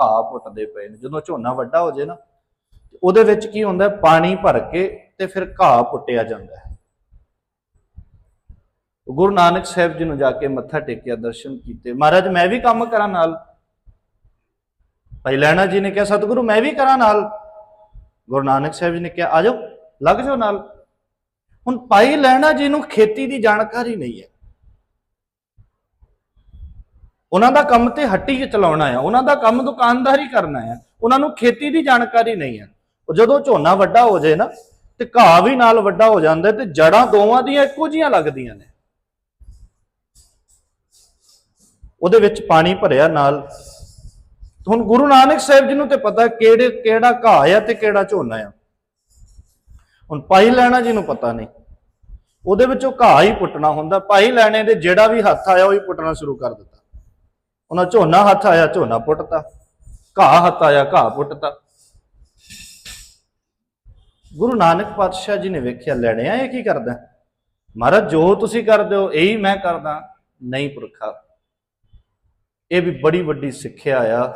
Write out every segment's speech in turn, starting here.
ਘਾਹ ਪੁੱਟਦੇ ਪਏ ਨੇ। ਜਦੋਂ ਝੋਨਾ ਵੱਡਾ ਹੋ ਜੇ ਨਾ ਉਹਦੇ ਵਿੱਚ ਕੀ ਹੁੰਦਾ ਪਾਣੀ ਭਰ ਕੇ ਤੇ ਫਿਰ ਘਾਹ ਪੁੱਟਿਆ ਜਾਂਦਾ ਹੈ। ਗੁਰੂ ਨਾਨਕ ਸਾਹਿਬ ਜੀ ਨੂੰ ਜਾ ਕੇ ਮੱਥਾ ਟੇਕਿਆ, ਦਰਸ਼ਨ ਕੀਤੇ। ਮਹਾਰਾਜ, ਮੈਂ ਵੀ ਕੰਮ ਕਰਾਂ ਨਾਲ। ਭਾਈ ਲੈਣਾ ਜੀ ਨੇ ਕਿਹਾ, ਸਤਿਗੁਰੂ, ਮੈਂ ਵੀ ਕਰਾਂ ਨਾਲ। ਗੁਰੂ ਨਾਨਕ ਸਾਹਿਬ ਜੀ ਨੇ ਕਿਹਾ, ਆ ਜਾਓ, ਲੱਗ ਜਾਓ ਨਾਲ। ਹੁਣ ਭਾਈ ਲੈਣਾ ਜੀ ਨੂੰ ਖੇਤੀ ਦੀ ਜਾਣਕਾਰੀ ਨਹੀਂ ਹੈ। ਉਹਨਾਂ ਦਾ ਕੰਮ ਤੇ ਹੱਟੀ ਚਲਾਉਣਾ ਆ ਉਹਨਾਂ ਦਾ ਕੰਮ ਦੁਕਾਨਦਾਰੀ ਕਰਨਾ ਆ ਉਹਨਾਂ ਨੂੰ ਖੇਤੀ ਦੀ ਜਾਣਕਾਰੀ ਨਹੀਂ ਹੈ। ਉਹ ਜਦੋਂ ਝੋਨਾ ਵੱਡਾ ਹੋ ਜਾਏ ਨਾ, ਤੇ ਘਾਹ ਵੀ ਨਾਲ ਵੱਡਾ ਹੋ ਜਾਂਦਾ ਤੇ ਜੜਾਂ ਦੋਵਾਂ ਦੀਆਂ ਇੱਕੋ ਜੀਆਂ ਲੱਗਦੀਆਂ ਨੇ। ਉਹਦੇ ਵਿੱਚ ਪਾਣੀ ਭਰਿਆ ਨਾਲ। ਹੁਣ ਗੁਰੂ ਨਾਨਕ ਸਾਹਿਬ ਜੀ ਨੂੰ ਤੇ ਪਤਾ ਕਿਹੜੇ, ਕਿਹੜਾ ਘਾਹ ਆ ਤੇ ਕਿਹੜਾ ਝੋਨਾ ਆ। ਹੁਣ ਪਾਈ ਲੈਣਾ ਜੀ ਨੂੰ ਪਤਾ ਨਹੀਂ। ਉਹਦੇ ਵਿੱਚੋਂ ਘਾਹ ਹੀ ਪੁੱਟਣਾ ਹੁੰਦਾ, ਪਾਈ ਲੈਣੇ ਦੇ ਜਿਹੜਾ ਵੀ ਹੱਥ ਆਇਆ ਉਹ ਹੀ ਪੁੱਟਣਾ ਸ਼ੁਰੂ ਕਰ ਦਿੱਤਾ। ਉਹਨਾਂ ਝੋਨਾ ਹੱਥ ਆਇਆ, ਝੋਨਾ ਪੁੱਟਤਾ। ਘਾਹ ਹੱਥ ਆਇਆ, ਘਾਹ ਪੁੱਟਤਾ। ਗੁਰੂ ਨਾਨਕ ਪਾਤਸ਼ਾਹ ਜੀ ਨੇ ਵੇਖਿਆ, ਲੈਣੇ ਆ ਇਹ ਕੀ ਕਰਦਾ? ਮਹਾਰਾਜ, ਜੋ ਤੁਸੀਂ ਕਰਦੇ ਹੋ, ਇਹੀ ਮੈਂ ਕਰਦਾ। ਨਹੀਂ ਪੁਰਖਾ। ਇਹ ਵੀ ਬੜੀ ਵੱਡੀ ਸਿੱਖਿਆ ਆ।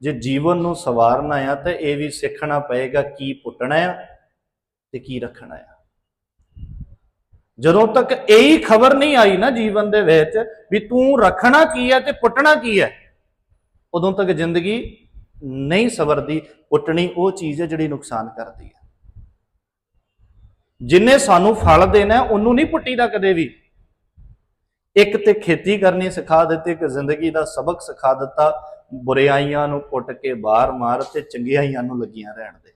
ਜੇ ਜੀਵਨ ਨੂੰ ਸਵਾਰਨਾ ਆ, ਤਾਂ ਇਹ ਵੀ ਸਿੱਖਣਾ ਪਏਗਾ ਕੀ ਪੁੱਟਣਾ ਆ ਤੇ ਕੀ ਰੱਖਣਾ ਆ। ਜਦੋਂ ਤੱਕ ਇਹੀ ਖਬਰ ਨਹੀਂ ਆਈ ਨਾ ਜੀਵਨ ਦੇ ਵਿੱਚ ਵੀ ਤੂੰ ਰੱਖਣਾ ਕੀ ਹੈ ਤੇ ਪੁੱਟਣਾ ਕੀ ਹੈ, ਉਦੋਂ ਤੱਕ ਜ਼ਿੰਦਗੀ ਨਹੀਂ ਸਵਰਦੀ, ਪੁੱਟਣੀ ਉਹ ਚੀਜ਼ ਹੈ ਜਿਹੜੀ ਨੁਕਸਾਨ ਕਰਦੀ ਹੈ। ਜਿੰਨੇ ਸਾਨੂੰ ਫਲ ਦੇਣਾ ਉਹਨੂੰ ਨਹੀਂ ਪੁੱਟੀਦਾ ਕਦੇ ਵੀ। ਇੱਕ ਤੇ ਖੇਤੀ ਕਰਨੀ ਸਿਖਾ ਦਿੱਤੀ, ਇੱਕ ਜ਼ਿੰਦਗੀ ਦਾ ਸਬਕ ਸਿਖਾ ਦਿੱਤਾ ਬੁਰਾਈਆਂ ਨੂੰ ਪੁੱਟ ਕੇ ਬਾਹਰ ਮਾਰ ਤੇ ਚੰਗਿਆਈਆਂ ਨੂੰ ਲੱਗੀਆਂ ਰਹਿਣ ਦੇ।